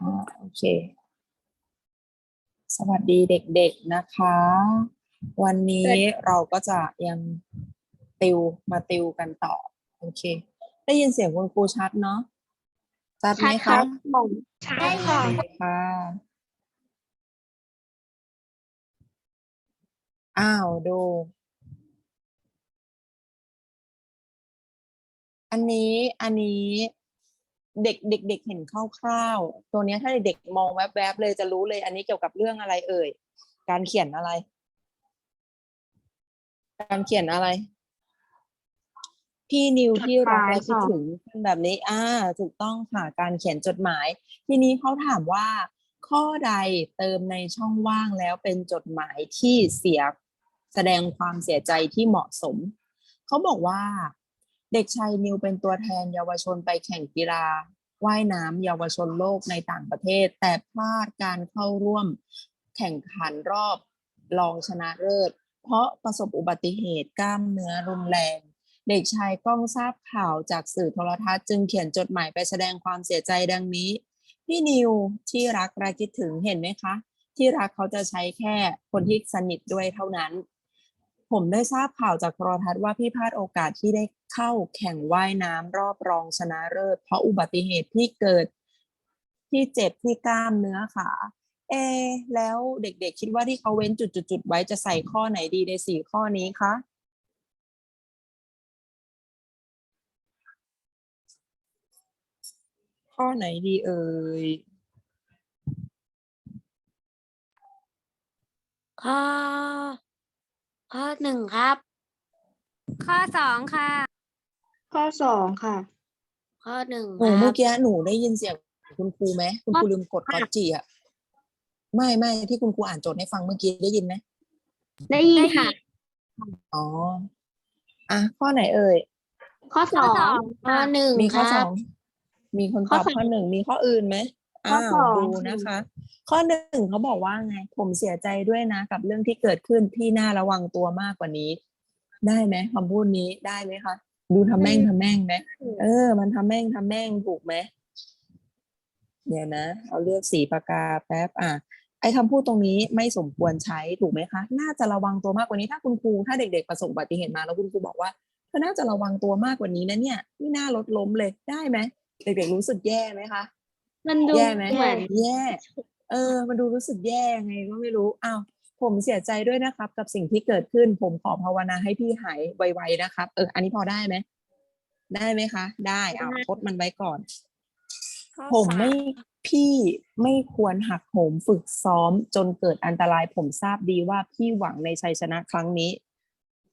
อ่าโอเค สวัสดีเด็กๆนะคะ วันนี้เราก็จะยังติวมาติวกันต่อ โอเค ได้ยินเสียงคุณครูชัดเนาะชัดไหมคะใช่ค่ะโอเคค่ะอ้าวดู อันนี้อันนี้ เด็กเด็กเด็กเห็นคร่าวๆตัวเนี้ยถ้าเด็กๆมองแวบๆเลยจะรู้เลยอันนี้เกี่ยวกับเรื่องอะไรเอ่ย การเขียนอะไร การเขียนอะไร พี่นิวที่รักและคิดถึงเป็นแบบนี้ อ่า ถูกต้องค่ะการเขียนจดหมาย ทีนี้เขาถามว่า ข้อใดเติมในช่องว่างแล้วเป็นจดหมายที่เสียแสดงความเสียใจที่เหมาะสม เขาบอกว่า เด็กชายนิวเป็นตัวแทนเยาวชนไปแข่งกีฬาว่ายน้ำเยาวชนโลกในต่างประเทศ แต่พลาดการเข้าร่วมแข่งขันรอบรองชนะเลิศ เพราะประสบอุบัติเหตุกล้ามเนื้อรุนแรง เด็กชายก้องทราบข่าวจากสื่อโทรทัศน์จึงเขียนจดหมายไปแสดงความเสียใจดังนี้ พี่นิวที่รักและคิดถึงเห็นไหมคะ ที่รักเขาจะใช้แค่คนที่สนิทด้วยเท่านั้น ผมได้ทราบข่าวจากโทรทัศน์ว่าพี่พลาดโอกาสที่ได้เข้าแข่งว่ายน้ำรอบรองชนะเลิศเพราะอุบัติเหตุที่เกิดที่เจ็บที่กล้ามเนื้อขาเอ แล้วเด็กๆคิดว่าที่เขาเว้นจุดๆๆไว้จะใส่ข้อไหนดีในสี่ข้อนี้คะข้อไหนดีเอ่ยข้อ ข้อหนึ่งครับ ข้อสองค่ะ ข้อสองค่ะ ข้อหนึ่งหนูคเมื่รัอบกี้หนูได้ยินเสียงคุณครูไหมคุณครูลืมกดค่ะก๊อตจีอะไม่ไม่ที่คุณครูอ่านโจทย์ให้ฟังเมื่อกี้ได้ยินไหมได้ยินค่ะ อ๋ออะข้อไหนเอ่ย ข้อสข้อองสองข้อหนึ่งมีคข้อรัสอบงมีคนตข้ออบสองข้อหนึ่งมีข้ออื่นไหม ข้ออ้าวสองดูนะคะ ข้อหนึ่งเขาบอกว่าไง ผมเสียใจด้วยนะกับเรื่องที่เกิดขึ้นพี่น่าระวังตัวมากกว่านี้ ได้ไหมคำพูดนี้ได้ไหมคะ ดูทำแม่งทำแม่งไหมเออ มันทำแม่งทำแม่งถูกไหมเดี๋ยวนะเอาเลือกสีปากกาแป๊บอะไอ้คำพูดตรงนี้ไม่สมควรใช้ถูกไหมคะ น่าจะระวังตัวมากกว่านี้ถ้าคุณครูถ้าเด็ก ๆ ประสบอุบัติเหตุมาแล้วคุณครูบอกว่าเธอน่าจะระวังตัวมากกว่านี้นะเนี่ย ไม่น่ารถล้มเลยได้ไหมเด็กๆรู้สึกแย่ไหมคะ มันดูแย่ไหม เหมือนแย่ เออ มันดูรู้สึกแย่ไงก็ไม่รู้ อ้าว ผมเสียใจด้วยนะครับ กับสิ่งที่เกิดขึ้น ผมขอภาวนาให้พี่หายไวๆนะครับ เออ อันนี้พอได้ไหม ได้ไหมคะ ได้อ้าวทดมันไว้ก่อน ผมไม่พี่ไม่ควรหักโหมฝึกซ้อมจนเกิดอันตราย ผมทราบดีว่าพี่หวังในชัยชนะครั้งนี้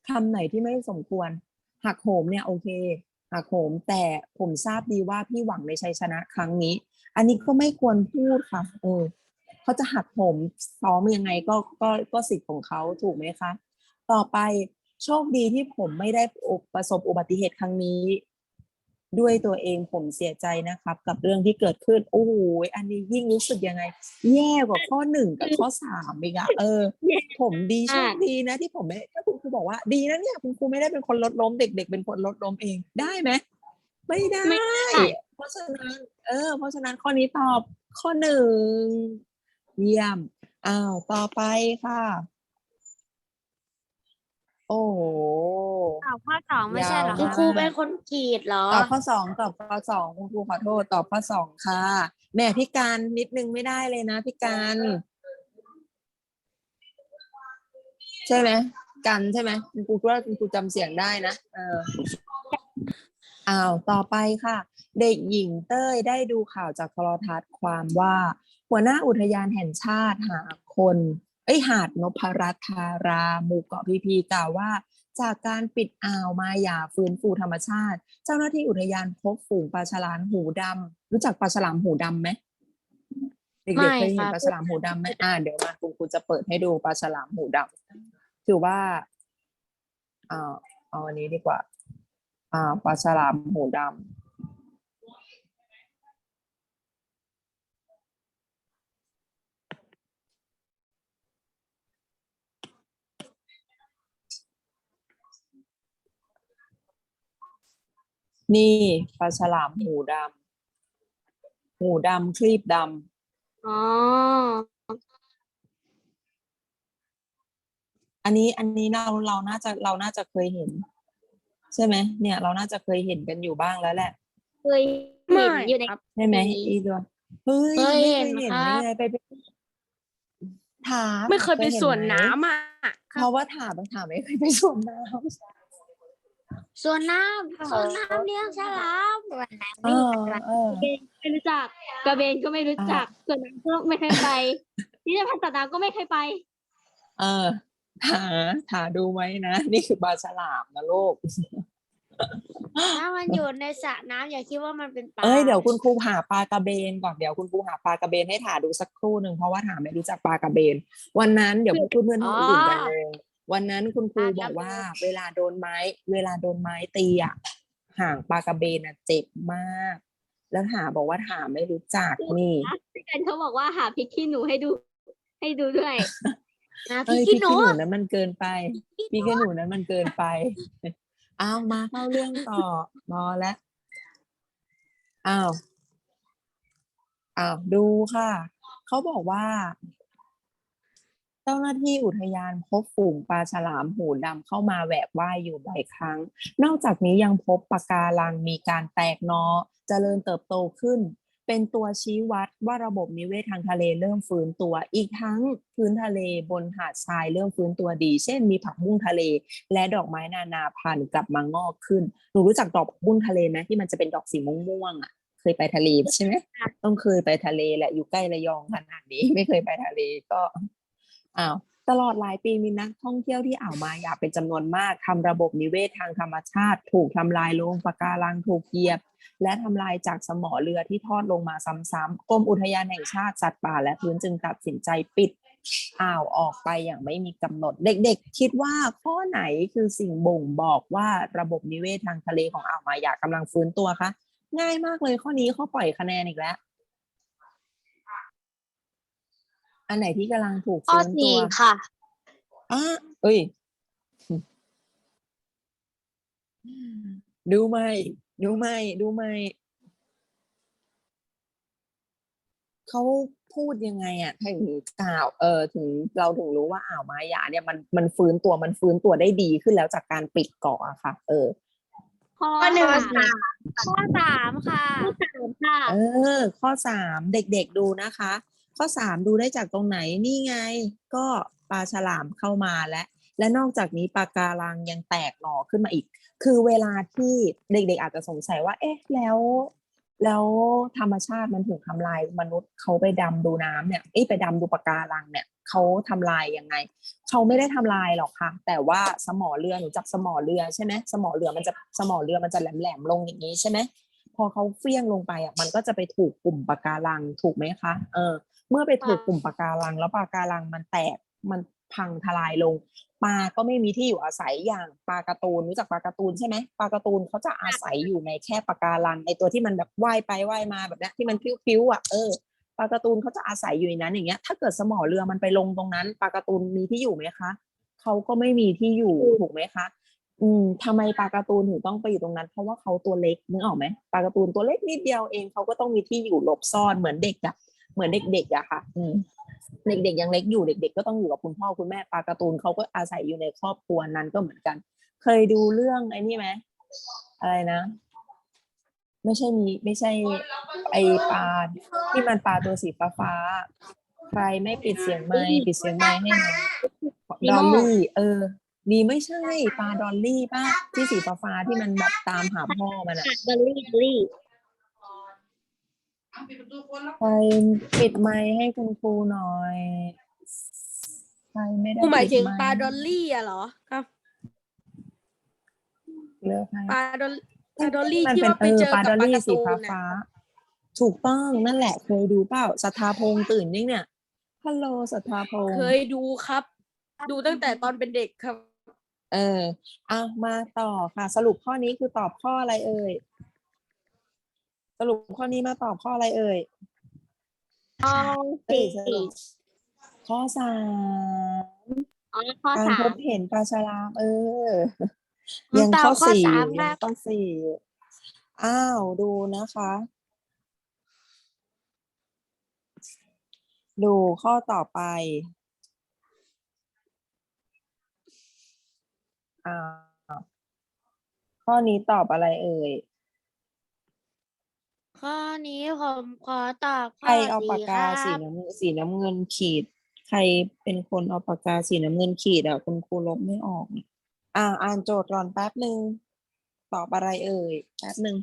คำไหนที่ไม่สมควร หักโหมเนี่ยโอเค หักโหมแต่ผมทราบดีว่าพี่หวังในชัยชนะครั้งนี้ อันนี้ก็ไม่ควรพูดค่ะเออเขาจะหักโหมซ้อมยังไงก็ก็ก็สิทธิ์ของเขาถูกไหมคะ ต่อไปโชคดีที่ผมไม่ได้ประสบอุบัติเหตุครั้งนี้ ด้วยตัวเองผมเสียใจนะครับ กับเรื่องที่เกิดขึ้นโอ้โหอันนี้ยิ่งรู้สึกยังไง แย่กว่าข้อหนึ่งกับข้อสามอีกอะเออ ผมดีโชคดีนะที่ผมไม่ถ้าคุณครูบอกว่าดีนะเนี่ยคุณครูไม่ได้เป็นคนลดล้มเด็ก ๆ เป็นคนลดล้มเองได้ไหมไม่ได้ไม่ได้ เพราะฉะนั้น เออ เพราะฉะนั้นข้อนี้ตอบข้อหนึ่งเยี่ยมอ้าวต่อไปค่ะ โอ้โหตอบข้อสองไม่ใช่เหรอยาวคมารักบครูเป็นคนกรีดเหรอ ตอบข้อสองตอบข้อสองคุณครูขอโทษตอบข้อสองค่ะแหม่พี่การนิดนึงไม่ได้เลยนะพี่การใช่ไหมกันใช่ไหมคุณครูว่าคุณครูจำเสียงได้นะเออ อ้าวต่อไปค่ะ เด็กหญิงเต้ยได้ดูข่าวจากโทรทัศน์ความว่า หัวหน้าอุทยานแห่งชาติหาคนเอ้ยหาดนพรัตน์ธาราหมู่เกาะพีพีกล่าวว่า จากการปิดอ่าวมาหยาฟื้นฟูธรรมชาติ เจ้าหน้าที่อุทยานพบฝูงปลาฉลามหูดำรู้จักปลาฉลามหูดำไหมเด็ไม่กๆเคยเห็นครับปลาฉลามหูดำไหมอ่าเดี๋ยวมาคุณครูจะเปิดให้ดูปลาฉลามหูดำถือว่าอ่าเอาอันนี้ดีกว่า อ่าปลาฉลามหูดำนี่ปลาฉลามหูดำหูดำครีบดอ๋ออันนี้อันนี้เราเราน่าจะเราน่าจะเคยเห็น ใช่ไหมเนี่ย เราน่าจะเคยเห็นกันอยู่บ้างแล้วแหละเคยเห็นอยู่ในใช่ไหมมีอีตัวเฮ้ยเคยไม่เห็นเห็นครับได้ไงไปไปถามไม่เคยไปห็สวนไหมน้ำอะเพราะว่าถามถามไม่เคยไปสวนน้สวนน้ำสวนน้ำเลี้ยงฉลามสวนน้ำเออเออไม่รู้จักกระเบนก็ไม่รู้จักส่วนนั้นก็ไม่เคยไปที่จะพันตนาก็ไม่เคยไป เออ ถาถาดูไว้นะ นี่คือปลาฉลามนะลูกำถ้ามันอยู่ในสระน้ำอย่าคิดว่ามันเป็นปลาเอ้ยเดี๋ยวคุณครูหาปลากระเบนก่อนเดี๋ยวคุณครูหาปลากระเบนให้ถาดูสักครู่หนึ่งเพราะว่าถาไม่รู้จักปลากระเบน วันนั้นเดี๋ยวเพื่อนเพื่อนๆคนอื่นกันเลยวันนั้นคุณครูบอกว่า เวลาโดนไม้ เวลาโดนไม้ตีอะห่างปลากระเบนอะเจ็บมาก แล้วถาบอกว่าถาไม่รู้จักนี่ พี่กันเขาบอกว่าหาพริกขี้หนูให้ดู ให้ดูด้วย นะเอ้พี่ยขี้พี่หนูขี้หนูนั้นมันเกินไป พี่ขี้หนูนั้นมันเกินไป อ้าวมาเข้าเรื่องต่อรอแล้วอ้าวอ้าวดูค่ะ เขาบอกว่า เจ้าหน้าที่อุทยานพบฝูงปลาฉลามหูดำเข้ามาแหวกว่ายอยู่บ่อยครั้ง นอกจากนี้ยังพบปะการังมีการแตกหนอเจริญเติบโตขึ้น เป็นตัวชี้วัดว่าระบบนิเวศทางทะเลเริ่มฟื้นตัว อีกทั้งพื้นทะเลบนหาดทรายเริ่มฟื้นตัวดี เช่น มีผักบุ้งทะเล และดอกไม้นานาพันธุ์กลับมางอกขึ้น หนูรู้จักดอกผักบุ้งทะเลไหมที่มันจะเป็นดอกสีม่วงๆอะ เคยไปทะเลใช่ไหมต้องเคยไปทะเลแหละอยู่ใกล้ระยองขนาดนี้ ไม่เคยไปทะเลก็อ้าว ตลอดหลายปีมีนักท่องเที่ยวที่อ่าวมายาเป็นจำนวนมากทำระบบนิเวศทางธรรมชาติ ถูกทำลายลงปะการังถูกเหยียบ และทำลายจากสมอเรือที่ทอดลงมาซ้ำๆกรมอุทยานแห่งชาติสัตว์ป่า และพื้นจึงตัดสินใจปิดอ่าวออกไปอย่างไม่มีกำหนด เด็กๆ คิดว่าข้อไหนคือสิ่งบ่งบอกว่าระบบนิเวศทางทะเลของอ่าวมายากำลังฟื้นตัวคะง่ายมากเลยข้อนี้เขาปล่อยคะแนนอีกแล้ว อันไหนที่กำลังถูกข้อฟื้นตัสี่วค่ะ อะเอ้ย ดูไหมดูไหมดูไหมเขาพูดยังไงอะถึงกล่าวเออถึงเราถึงรู้ว่าอ่าวมายาเนี่ยมันมันฟื้นตัวมันฟื้นตัวได้ดีขึ้นแล้วจากการปิดเกาะอะค่ะ เออ ข้อข้อหนึ่งสามข้อสามค่ะข้อสามค่ะ เออ ข้อสามเด็กๆดูนะคะ ข้อสามดูได้จากตรงไหนนี่ไง ก็ปลาฉลามเข้ามาและ และนอกจากนี้ปลาการังยังแตกหน่อขึ้นมาอีก คือเวลาที่เด็กๆอาจจะสงสัยว่า เอ๊ะแล้วแล้วธรรมชาติมันถูกทำลายมนุษย์เขาไปดำดูน้ำเนี่ยเอ้ไปดำดูปะการังเนี่ยเขาทำลายยังไงเขาไม่ได้ทำลายหรอกค่ะ แต่ว่าสมอเรือหนูจักสมอเรือใช่ไหมสมอเรือมันจะสมอเรือมันจะแหลมๆลงอย่างนี้ใช่ไหมพอเขาเฟี้ยงลงไปอะมันก็จะไปถูกกลุ่มปะการังถูกไหมคะเออ เมื่อไปถูกกลุ่มปะการัง แล้วปะการังมันแตกมันพังทลายลงปลาก็ไม่มีที่อยู่อาศัยอย่างปลาการ์ตูนรู้จักปลาการ์ตูนใช่ไหมปลาการ์ตูนเขาจะอาศัยอยู่ในแค่ปะการังในตัวที่มันแบบว่ายไปว่ายมาแบบเนี้ยที่มันพิ้วๆอะเออปลาการ์ตูนเขาจะอาศัยอยู่ในนั้นอย่างเงี้ย ถ้าเกิดสมอเรือมันไปลงตรงนั้นปลาการ์ตูนมีที่อยู่ไหมคะเขาก็ไม่มีที่อยู่ถูกไหมคะ อืมทำไมปลาการ์ตูนถึงต้องไปอยู่ตรงนั้น เพราะว่าเขาตัวเล็กนึกออกไหมปลาการ์ตูนตัวเล็กนิดเดียวเองเขาก็ต้องมีที่อยู่หลบซ่อนเหมือนเด็กอะ เหมือนเด็กๆอะค่ะ อืมเด็กๆยังเล็กอยู่เด็ก ๆ ก็ต้องอยู่กับคุณพ่อคุณแม่ปลาการ์ตูนเขาก็อาศัยอยู่ในครอบครัวนั้นก็เหมือนกัน เคยดูเรื่องไอ้นี่ไหมอะไรนะ ไม่ใช่มีไม่ใช่ ไอปลาที่มันปลาตัวสีฟ้าๆใครไม่ปิดเสียงไม้ปิดเสียงไม้ให้หน่อยดอลลี่ เออดีไม่ใช่ปลาดอลลี่ป่ะที่สีฟ้าๆที่มันแบบตามหาพ่อมันอะดอลลี่ดอลลี่ ใครปิดไมค์ให้คุณครูหน่อยใครไม่ได้หมายถึงปิไค์ปลาดอลลี่อะเหรอครับเลือกให้ปลาดอลปลาดอลลี่มันที่เป็นว่าไปเจอปลากัดบอลปลาลี่การ์สีตูฟ้านฟ้าถูกต้องนั่นแหละเคยดูเปล่าสัทธาพงษ์ตื่นยังเนี่ยฮัลโหลสัทธาพงษ์เคยดูครับ ดูตั้งแต่ตอนเป็นเด็กครับ เออเอามาต่อค่ะ สรุปข้อนี้คือตอบข้ออะไรเอ่ย สรุปข้อนี้มาตอบข้ออะไรเอ่ยข้อเอ้ยสี่สรุปข้อสามอ๋อข้อการสาพมบเห็นปลาฉลามเออผมยังตอบข้อข้อสี่สามยัครังบข้อสี่อ้าวดูนะคะ ดูข้อต่อไปอ่าข้อนี้ตอบอะไรเอ่ย ข้อนี้ผมขอตอบใครข้อเอาสี่ปากคการัสีบน้ำสีน้ำเงินขีด ใครเป็นคนเอาปากกาสีน้ำเงินขีดอะคุณครูลบไม่ออกเนี่ยอ่าอ่านโจทย์ก่อนแป๊บหนึ่งตอบอะไรเอ่ยแป๊บหนึ่ง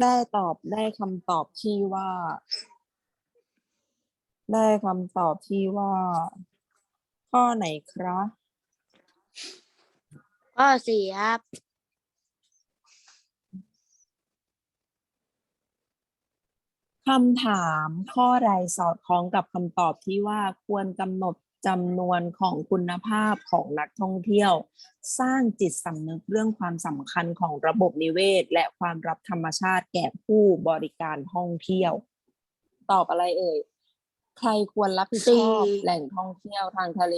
ได้ตอบได้คำตอบที่ว่า ได้คำตอบที่ว่า ข้อไหนครับ ข้อสี่ครับ คำถามข้อใดสอดคล้องกับคำตอบที่ว่าควรกำหนด จำนวนของคุณภาพของนักท่องเที่ยว สร้างจิตสำนึกเรื่องความสำคัญของระบบนิเวศ และความรับธรรมชาติแก่ผู้บริการท่องเที่ยว ตอบอะไรเอ่ย ใครควรรับผิดชอบสี่แหล่งท่องเที่ยวทางทะเล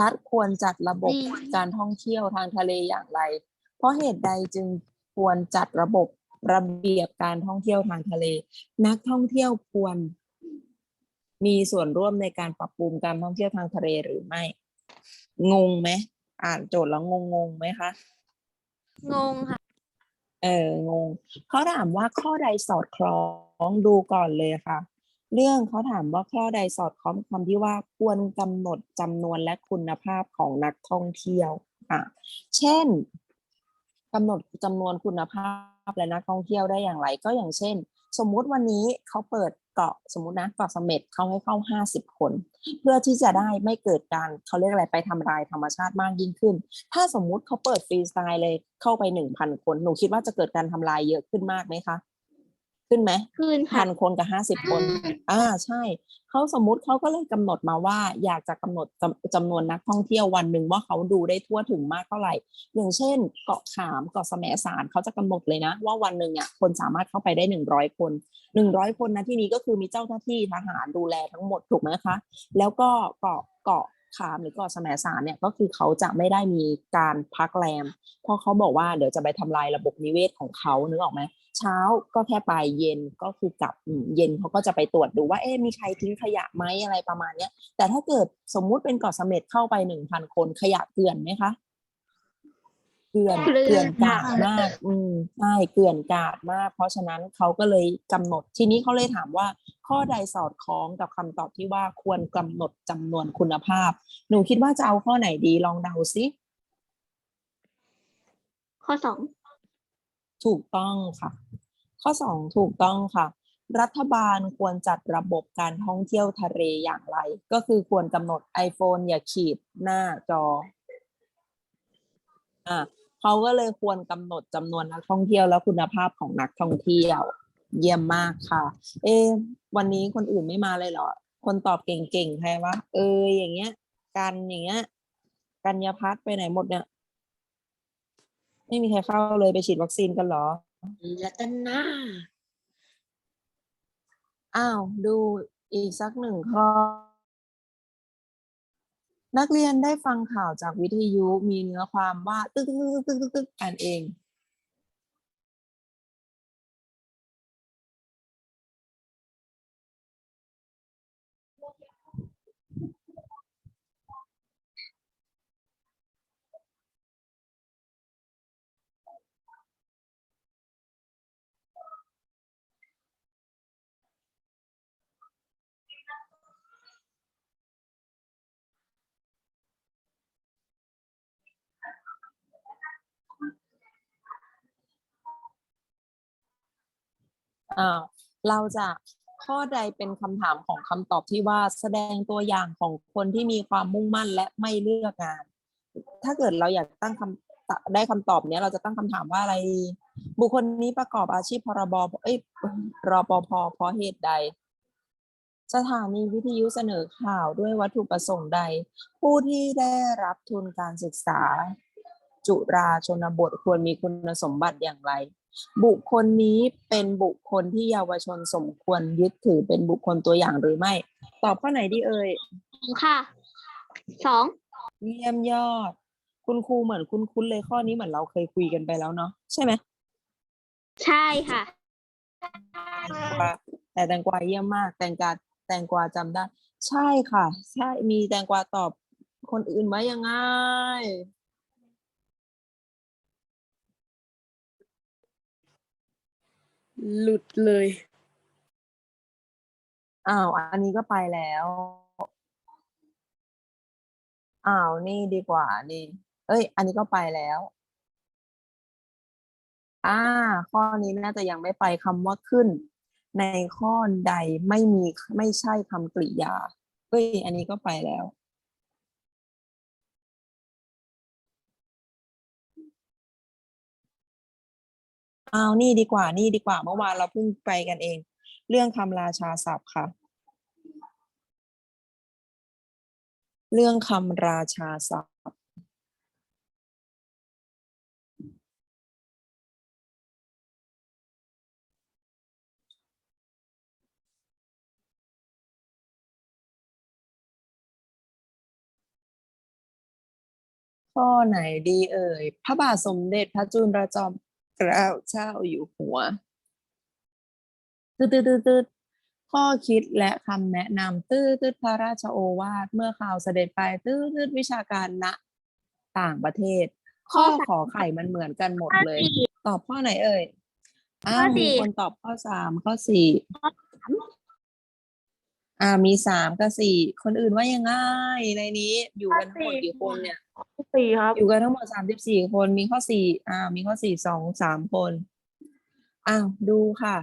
รัฐควรจัดระบบสี่การท่องเที่ยวทางทะเลอย่างไร เพราะเหตุใดจึงควรจัดระบบระเบียบการท่องเที่ยวทางทะเล นักท่องเที่ยวควร มีส่วนร่วมในการปรับปรุงการท่องเที่ยวทางทะเลหรือไม่ งงไหมอ่านโจทย์แล้วงงงๆไหมคะงงค่ะ เอองงเขาถามว่าข้อใดสอดคล้องดูก่อนเลยค่ะ เรื่องเขาถามว่าข้อใดสอดคล้องคำที่ว่าควรกำหนดจำนวนและคุณภาพของนักท่องเที่ยวอะเช่นกำหนดจำนวนคุณภาพและนักท่องเที่ยวได้อย่างไร ก็อย่างเช่น สมมุติวันนี้เขาเปิด เกาะสมมตินะเกาะเสม็ดเขาให้เข้าห้าสิบคน เพื่อที่จะได้ไม่เกิดการเขาเรียกอะไรไปทำลายธรรมชาติมากยิ่งขึ้น ถ้าสมมุติเขาเปิดฟรีสไตล์เลยเข้าไปหนึ่งพันคน หนูคิดว่าจะเกิดการทำลายเยอะขึ้นมากไหมคะ ขึ้นไหมคืนค่ะพันคนกับห้าสิบคน อ่าใช่ เขาสมมุติเขาก็เลยกำหนดมาว่า อยากจะกำหนดจำจำนวนนักท่องเที่ยววันหนึ่งว่าเขาดูได้ทั่วถึงมากเท่าไหร่ อย่างเช่น เกาะขามเกาะแสมสารเขาจะกำหนดเลยนะ ว่าวันหนึ่งอะคนสามารถเข้าไปได้หนึ่งร้อยคนหนึ่งร้อยคนนะที่นี้ก็คือมีเจ้าหน้าที่ทหารดูแลทั้งหมดถูกไหมคะ แล้วก็เกาะเกาะ คามหรือเกาะแสมสารเนี่ยก็คือเขาจะไม่ได้มีการพักแรม เพราะเขาบอกว่าเดี๋ยวจะไปทำลายระบบนิเวศของเขานึกออกไหมเช้าก็แค่ไปเย็นก็คือกลับเย็นเขาก็จะไปตรวจดูว่าเอ๊ะมีใครทิ้งขยะไหมอะไรประมาณเนี้ยแต่ถ้าเกิดสมมุติเป็นเกาะเสม็ดเข้าไปหนึ่งพันคนขยะเกลื่อนไหมคะ เกลื่อนเกลื่อนเกลื่อนกาดค่ะมาก อืมใช่เกลื่อนกาดมาก เพราะฉะนั้นเขาก็เลยกำหนดทีนี้เขาเลยถามว่า ข้อใดสอดคล้องกับคำตอบที่ว่าควรกำหนดจำนวนคุณภาพ หนูคิดว่าจะเอาข้อไหนดีลองเดาซิข้อสองถูกต้องค่ะ ข้อสองถูกต้องค่ะรัฐบาลควรจัดระบบการท่องเที่ยวทะเลอย่างไร ก็คือควรกำหนด iPhone อย่าขีดหน้าจอ อะ เขาก็เลยควรกำหนดจำนวนนักท่องเที่ยวและคุณภาพของนักท่องเที่ยว เยี่ยมมากค่ะ เอะวันนี้คนอื่นไม่มาเลยเหรอ คนตอบเก่งๆใครวะเอออย่างเงี้ย กันอย่างเงี้ย กัญญาพัฒน์ไปไหนหมดเนี่ยไม่มีใครเข้าเลยไปฉีดวัคซีนกันเหรอรัตนาอ้าว ดูอีกสักหนึ่งข้อ นักเรียนได้ฟังข่าวจากวิทยุมีเนื้อความว่าตึ๊กตึ๊กตึ๊กตึ๊กตึ๊กอ่านเอง เราจะข้อใดเป็นคำถามของคำตอบที่ว่าแสดงตัวอย่างของคนที่มีความมุ่งมั่นและไม่เลือกงาน ถ้าเกิดเราอยากตั้งคำได้คำตอบเนี้ยเราจะตั้งคำถามว่าอะไร บุคคลนี้ประกอบอาชีพพรบเอ้ยรปภเพราะเหตุใด สถานีวิทยุเสนอข่าวด้วยวัตถุประสงค์ใด ผู้ที่ได้รับทุนการศึกษา จุราชนบทควรมีคุณสมบัติอย่างไร บุคคลนี้เป็นบุคคลที่เยาวชนสมควรยึดถือเป็นบุคคลตัวอย่างหรือไม่ ตอบข้อไหนดีเอ่ยค่ะสองเยี่ยมยอด คุณครูเหมือนคุณคุ้นๆเลยข้อนี้เหมือนเราเคยคุยกันไปแล้วเนาะใช่ไหมใช่ค่ะแต่แตงกวาเยี่ยมมาก แตงกวาแตงกวาจำได้ ใช่ค่ะ ใช่มีแตงกวาตอบคนอื่นไว้ยังไง หลุดเลย อ้าวอันนี้ก็ไปแล้ว อ้าวนี่ดีกว่านี่เอ้ย อันนี้ก็ไปแล้ว อ่า ข้อนี้น่าจะยังไม่ไปคำว่าขึ้น ในข้อใดไม่มีไม่ใช่คำกริยา เอ้ย อันนี้ก็ไปแล้ว เอานี่ดีกว่านี่ดีกว่าเมื่อวานเราเพิ่งไปกันเอง เรื่องคำราชาศัพท์ค่ะ เรื่องคำราชาศัพท์ข้อไหนดีเอ่ย พระบาทสมเด็จพระจุลจอม กล้าเจ้าอยู่หัวตืดตืดตืดตืดข้อคิดและคำแนะนำตืดตืดพระราชโอวาทเมื่อข่าวเสด็จไปตืดตืดวิชาการณต่างประเทศ ข้อขอไข่มันเหมือนกันหมดเลย ตอบข้อไหนเอ่ยอ้าข้วอสี่มีคนตอบข้อสามข้อสี่ อ่ามีสามกับสี่คนอื่นว่ายังไงในนี้ อยู่กันทั้งหมดกี่คนเนี่ย สี่ครับอยู่กันทั้งหมดสามสิบสี่คนมีข้อสี่อ่า มีข้อสี่สองสามคนอ้าวดูค่ะ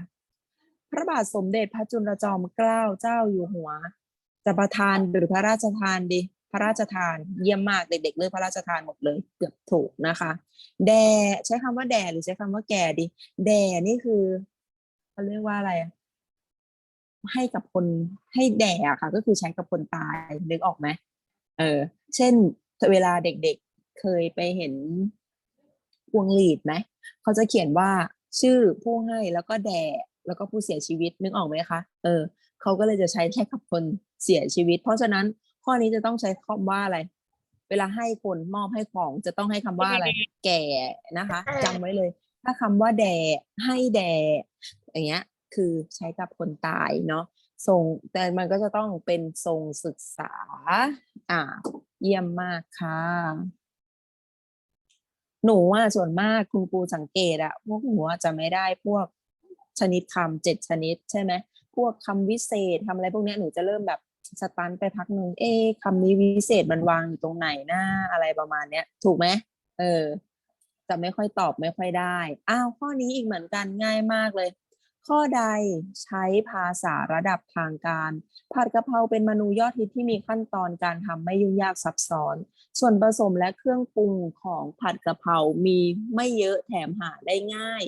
พระบาทสมเด็จพระจุลจอมเกล้าเจ้าอยู่หัว จะประทานหรือพระราชทานดีพระราชทานเยี่ยมมากเด็กๆเลือกพระราชทานหมดเลย เกือบถูกนะคะแด่ใช้คำว่าแด่หรือใช้คำว่าแก่ดีแด่นี่คือเขาเรียกว่าอะไรอะ ให้กับคนให้แด่อะค่ะ ก็คือใช้กับคนตายนึกออกไหมเออ เช่นเวลาเด็กๆเคยไปเห็นพวงหลีดไหมเขาจะเขียนว่าชื่อผู้ให้แล้วก็แด่แล้วก็ผู้เสียชีวิตนึกออกไหมคะเออเขาก็เลยจะใช้แค่กับคนเสียชีวิต เพราะฉะนั้นข้อนี้จะต้องใช้คำว่าอะไร เวลาให้คนมอบให้ของจะต้องให้คำว่าอะไร แก่นะคะจำไว้เลย ถ้าคำว่าแด่ให้แด่อย่างเงี้ย คือใช้กับคนตายเนาะทรงแต่มันก็จะต้องเป็นทรงศึกษา อ่า เยี่ยมมากค่ะ หนูว่าส่วนมากคุณครูสังเกตอะพวกหนูจะไม่ได้พวกชนิดคำเจ็ดชนิดใช่ไหมพวกคำวิเศษคำอะไรพวกนี้หนูจะเริ่มแบบสตันไปพักหนึ่งเอ๊คำนี้วิเศษมันวางอยู่ตรงไหนหน้าอะไรประมาณเนี้ย ถูกไหมเออจะไม่ค่อยตอบไม่ค่อยได้ อ้าวข้อนี้อีกเหมือนกันง่ายมากเลย ข้อใดใช้ภาษาระดับทางการ ผัดกะเพราเป็นเมนูยอดฮิตที่มีขั้นตอนการทำไม่ยุ่งยากซับซ้อน ส่วนผสมและเครื่องปรุงของผัดกะเพรามีไม่เยอะแถมหาได้ง่าย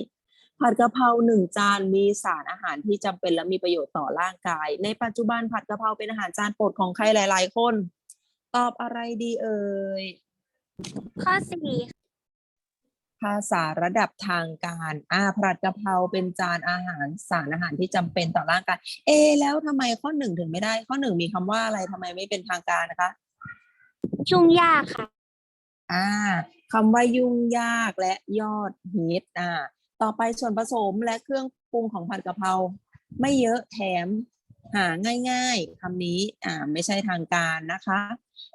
ผัดกะเพราหนึ่งจานมีสารอาหารที่จำเป็นและมีประโยชน์ต่อร่างกาย ในปัจจุบันผัดกะเพราเป็นอาหารจานโปรดของใครหลาย ๆ คน ตอบอะไรดีเอ่ยข้อสี่ ภาษาระดับทางการอ่าผัดกะเพราเป็นจานอาหารสารอาหารที่จำเป็นต่อร่างกาย เอะแล้วทำไมข้อหนึ่งถึงไม่ได้ ข้อหนึ่งมีคำว่าอะไรทำไมไม่เป็นทางการนะคะยุ่งยากค่ะ อ่าคำว่ายุ่งยากและยอดฮิตอ่า ต่อไปส่วนผสมและเครื่องปรุงของผัดกะเพราไม่เยอะแถมหาง่ายๆคำนี้อ่าไม่ใช่ทางการนะคะ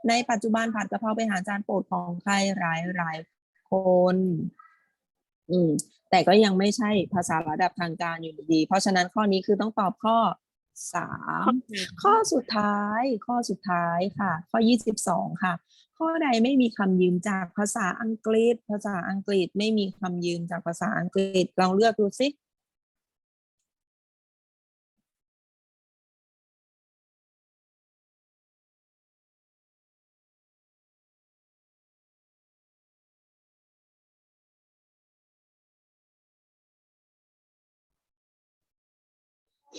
ในปัจจุบันผัดกะเพราเป็นอาหารจานโปรดของใครหลายหลายๆ คน อืม แต่ก็ยังไม่ใช่ภาษาระดับทางการอยู่ดี เพราะฉะนั้นข้อนี้คือต้องตอบข้อสามข้อสุดท้าย ข้อสุดท้ายค่ะ ข้อยี่สิบสองค่ะ ข้อใดไม่มีคำยืมจากภาษาอังกฤษ ภาษาอังกฤษไม่มีคำยืมจากภาษาอังกฤษลองเลือกดูสิ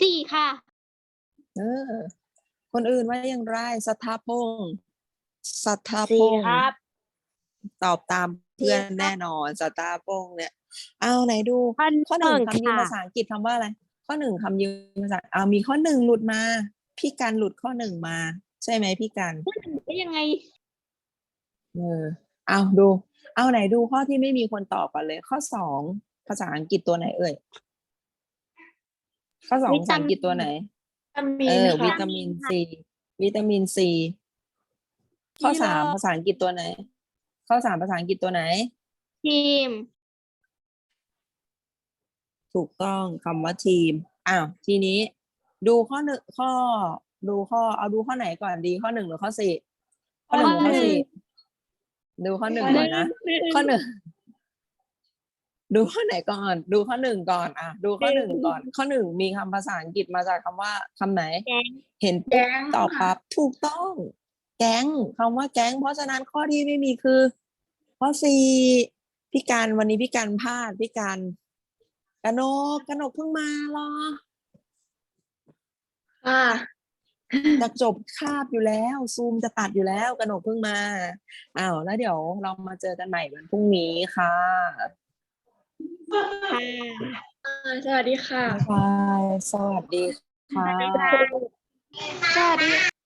สี่ค่ะ เออ คนอื่นว่าอย่างไรสัทธาพงศ์สัทธาพสี่งศ์ครับ ตอบตามเพื่อนแน่นอนสตาร์โป้งเนี่ย เอาไหนดู ข้อข้อหนึ่งหนึ่งคำยืมค่ะภาษาอังกฤษคำว่าอะไร ข้อหนึ่งคำยืมภาษาเอามีข้อหนึ่งหลุดมา พี่กันหลุดข้อหนึ่งมา ใช่ไหมพี่กัน ได้ยังไง เออเอาดู เอาไหนดูข้อที่ไม่มีคนตอบก่อนเลย ข้อสองภาษาอังกฤษตัวไหนเอ่ย ข้อสองวิภาตาษาอังกฤษตัวไหนเออ วิตามินซี วิตามินซี ข้อสามภาษาอังกฤษตัวไหน ข้อสามภาษาอังกฤษตัวไหนทีมถูกต้องคำว่าทีม อ้าว ทีนี้ ดูข้อหนึ่งข้อ ดูข้อ เอาดูข้อไหนก่อนดี ข้อหนึ่งหรือข้อสี่ข้อหนึ่งหรือข้อสี่ดูข้อหนึ่งก่อนนะ ข้อหนึ่ง ดูข้อไหนก่อน ดูข้อหนึ่งก่อนอะดูข้อหนึ่งก่อน ข้อหนึ่งมีคำภาษาอังกฤษมาจากคำว่าคำไหนแก๊งเห็นปุ๊บตอบปั๊บถูกต้อง แก๊งคำว่าแก๊ง เพราะฉะนั้นข้อที่ไม่มีคือ ข้อสี่พี่การวันนี้พี่การพลาดพี่การกนกกนกเพิ่งมาเหรอค่ะจะจบคาบอยู่แล้ว ซูมจะตัดอยู่แล้วกนกเพิ่งมาอ้าวแล้วเดี๋ยวเรามาเจอกันใหม่วันพรุ่งนี้ค่ะค่ะอ่า สวัสดีค่ะบ๊ายบายสวัสดีค่ะ สวัสดี